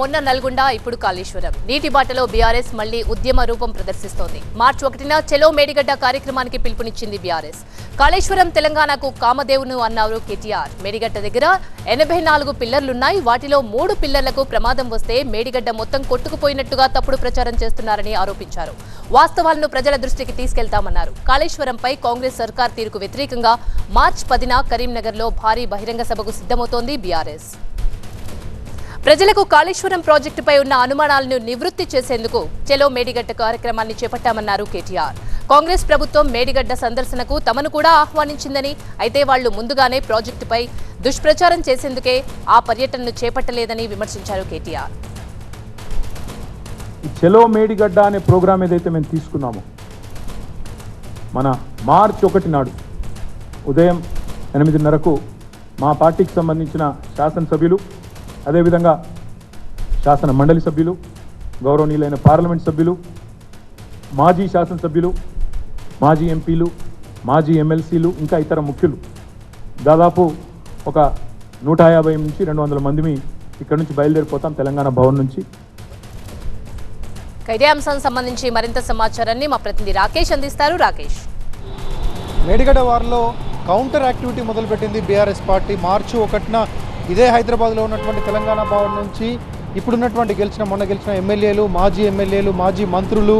మొన్న నల్గొండ ఇప్పుడు కాళేశ్వరం. నీటి బాటలో బీఆర్ఎస్ మళ్ళీ ఉద్యమ రూపం ప్రదర్శిస్తోంది. మార్చి ఒకటిన చెలో మేడిగడ్డ కార్యక్రమానికి పిలుపునిచ్చింది బీఆర్ఎస్. కాళేశ్వరం తెలంగాణకు కామదేవును అన్నారు కేటీఆర్. మేడిగడ్డ దగ్గర ఎనభై నాలుగు పిల్లర్లున్నాయి. వాటిలో మూడు పిల్లర్లకు ప్రమాదం వస్తే మేడిగడ్డ మొత్తం కొట్టుకుపోయినట్టుగా తప్పుడు ప్రచారం చేస్తున్నారని ఆరోపించారు. వాస్తవాలను ప్రజల దృష్టికి తీసుకెళ్తామన్నారు. కాళేశ్వరంపై కాంగ్రెస్ సర్కార్ తీరుకు వ్యతిరేకంగా మార్చి పదిన కరీంనగర్లో భారీ బహిరంగ సభకు సిద్ధమవుతోంది బీఆర్ఎస్. ప్రజలకు కాళేశ్వరం ప్రాజెక్టుపై ఉన్న అనుమానాలను నివృత్తి చేసేందుకు చెలో మేడిగడ్డ కార్యక్రమాన్ని చేపట్టామన్నారు కేటీఆర్. కాంగ్రెస్ ప్రభుత్వం మేడిగడ్డ సందర్శనకు తమను కూడా ఆహ్వానించిందని అయితే వాళ్ళు ముందుగానే ప్రాజెక్టుపై దుష్ప్రచారం చేసేందుకే ఆ పర్యటనను చేపట్టలేదని విమర్శించారు కేటీఆర్. చెలో మేడిగడ్డ అనే ప్రోగ్రాం ఏదైతే మేము తీసుకున్నామో మన మార్చ్ ఒకటి నాడు ఉదయం ఎనిమిదిన్నరకు మా పార్టీకి సంబంధించిన శాసనసభ్యులు అదేవిధంగా శాసన మండలి సభ్యులు గౌరవనీయులైన పార్లమెంట్ సభ్యులు మాజీ శాసనసభ్యులు మాజీ ఎంపీలు మాజీ ఎమ్మెల్సీలు ఇంకా ఇతర ముఖ్యులు. దాదాపు ఒక నూట యాభై నుంచి రెండు వందల మందిమి ఇక్కడ నుంచి బయలుదేరిపోతాం తెలంగాణ భవన్ నుంచి. ఇక ఇదే అంశం సంబంధించి మరింత సమాచారాన్ని మా ప్రతినిధి రాకేష్ అందిస్తారు. రాకేష్. మేడిగడ్డ వారిలో కౌంటర్ యాక్టివిటీ మొదలుపెట్టింది బీఆర్ఎస్ పార్టీ. మార్చి ఒకటిన ఇదే హైదరాబాద్లో ఉన్నటువంటి తెలంగాణ భవన్ నుంచి ఇప్పుడున్నటువంటి గెలిచిన మొన్న గెలిచిన ఎమ్మెల్యేలు మాజీ ఎమ్మెల్యేలు మాజీ మంత్రులు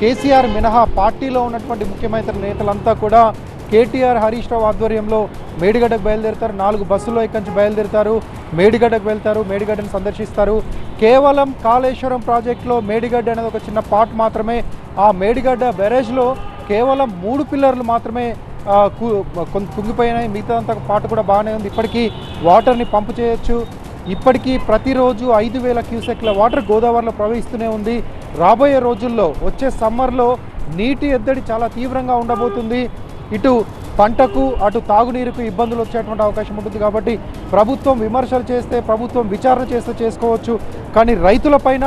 కేసీఆర్ మినహా పార్టీలో ఉన్నటువంటి ముఖ్యమైన నేతలంతా కూడా కేటీఆర్ హరీష్ రావు ఆధ్వర్యంలో మేడిగడ్డకు బయలుదేరుతారు. నాలుగు బస్సుల్లో ఇక్కడి నుంచి బయలుదేరుతారు. మేడిగడ్డకు వెళ్తారు. మేడిగడ్డను సందర్శిస్తారు. కేవలం కాళేశ్వరం ప్రాజెక్టులో మేడిగడ్డ అనేది ఒక చిన్న పార్ట్ మాత్రమే. ఆ మేడిగడ్డ బ్యారేజ్లో కేవలం మూడు పిల్లర్లు మాత్రమే కుంగిపోయినాయి మిగతా అంతా పాటు కూడా బాగానే ఉంది. ఇప్పటికీ వాటర్ని పంపు చేయొచ్చు. ఇప్పటికీ ప్రతిరోజు ఐదు వేల క్యూసెక్ల వాటర్ గోదావరిలో ప్రవహిస్తూనే ఉంది. రాబోయే రోజుల్లో వచ్చే సమ్మర్లో నీటి ఎద్దడి చాలా తీవ్రంగా ఉండబోతుంది. ఇటు పంటకు అటు తాగునీరుకు ఇబ్బందులు వచ్చేటువంటి అవకాశం ఉంటుంది కాబట్టి ప్రభుత్వం విమర్శలు చేస్తే ప్రభుత్వం విచారణ చేస్తే చేసుకోవచ్చు. కానీ రైతులపైన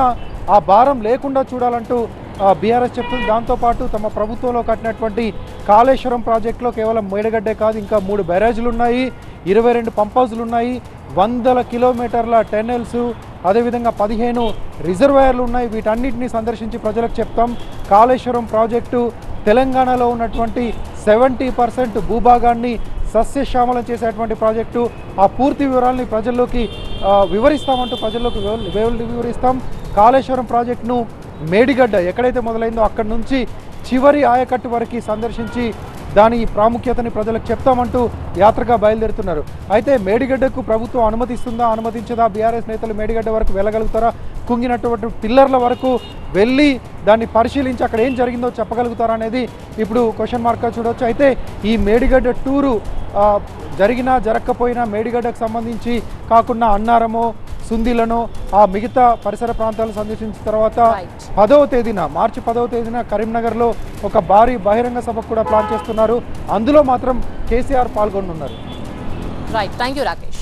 ఆ భారం లేకుండా చూడాలంటూ బీఆర్ఎస్ చెప్తుంది. దాంతోపాటు తమ ప్రభుత్వంలో కట్టినటువంటి కాళేశ్వరం ప్రాజెక్టులో కేవలం మేడగడ్డే కాదు ఇంకా మూడు బ్యారేజ్లు ఉన్నాయి ఇరవై రెండు పంపాజులు ఉన్నాయి వందల కిలోమీటర్ల టెన్నెల్స్ అదేవిధంగా పదిహేను రిజర్వాయర్లు ఉన్నాయి వీటన్నిటిని సందర్శించి ప్రజలకు చెప్తాం కాళేశ్వరం ప్రాజెక్టు తెలంగాణలో ఉన్నటువంటి సెవెంటీ పర్సెంట్ భూభాగాన్ని సస్యశ్యామలం చేసేటువంటి ప్రాజెక్టు. ఆ పూర్తి వివరాలని ప్రజల్లోకి వివరిస్తామంటూ ప్రజల్లోకి వివరిస్తాం. కాళేశ్వరం ప్రాజెక్టును మేడిగడ్డ ఎక్కడైతే మొదలైందో అక్కడి నుంచి చివరి ఆయకట్టు వరకు సందర్శించి దాని ప్రాముఖ్యతని ప్రజలకు చెప్తామంటూ యాత్రగా బయలుదేరుతున్నారు. అయితే మేడిగడ్డకు ప్రభుత్వం అనుమతిస్తుందా అనుమతించదా? బీఆర్ఎస్ నేతలు మేడిగడ్డ వరకు వెళ్ళగలుగుతారా? కుంగినటువంటి పిల్లర్ల వరకు వెళ్ళి దాన్ని పరిశీలించి అక్కడ ఏం జరిగిందో చెప్పగలుగుతారా అనేది ఇప్పుడు క్వశ్చన్ మార్క్గా చూడవచ్చు అయితే ఈ మేడిగడ్డ టూరు జరిగినా జరగకపోయినా మేడిగడ్డకు సంబంధించి కాకుండా అన్నారమో సుందిలను ఆ మిగతా పరిసర ప్రాంతాలు సందర్శించిన తర్వాత. పదవ తేదీన మార్చి పదవ తేదీన కరీంనగర్లో ఒక భారీ బహిరంగ సభకు కూడా ప్లాన్ చేస్తున్నారు. అందులో మాత్రం KCR పాల్గొనున్నారు. Right thank you Rakesh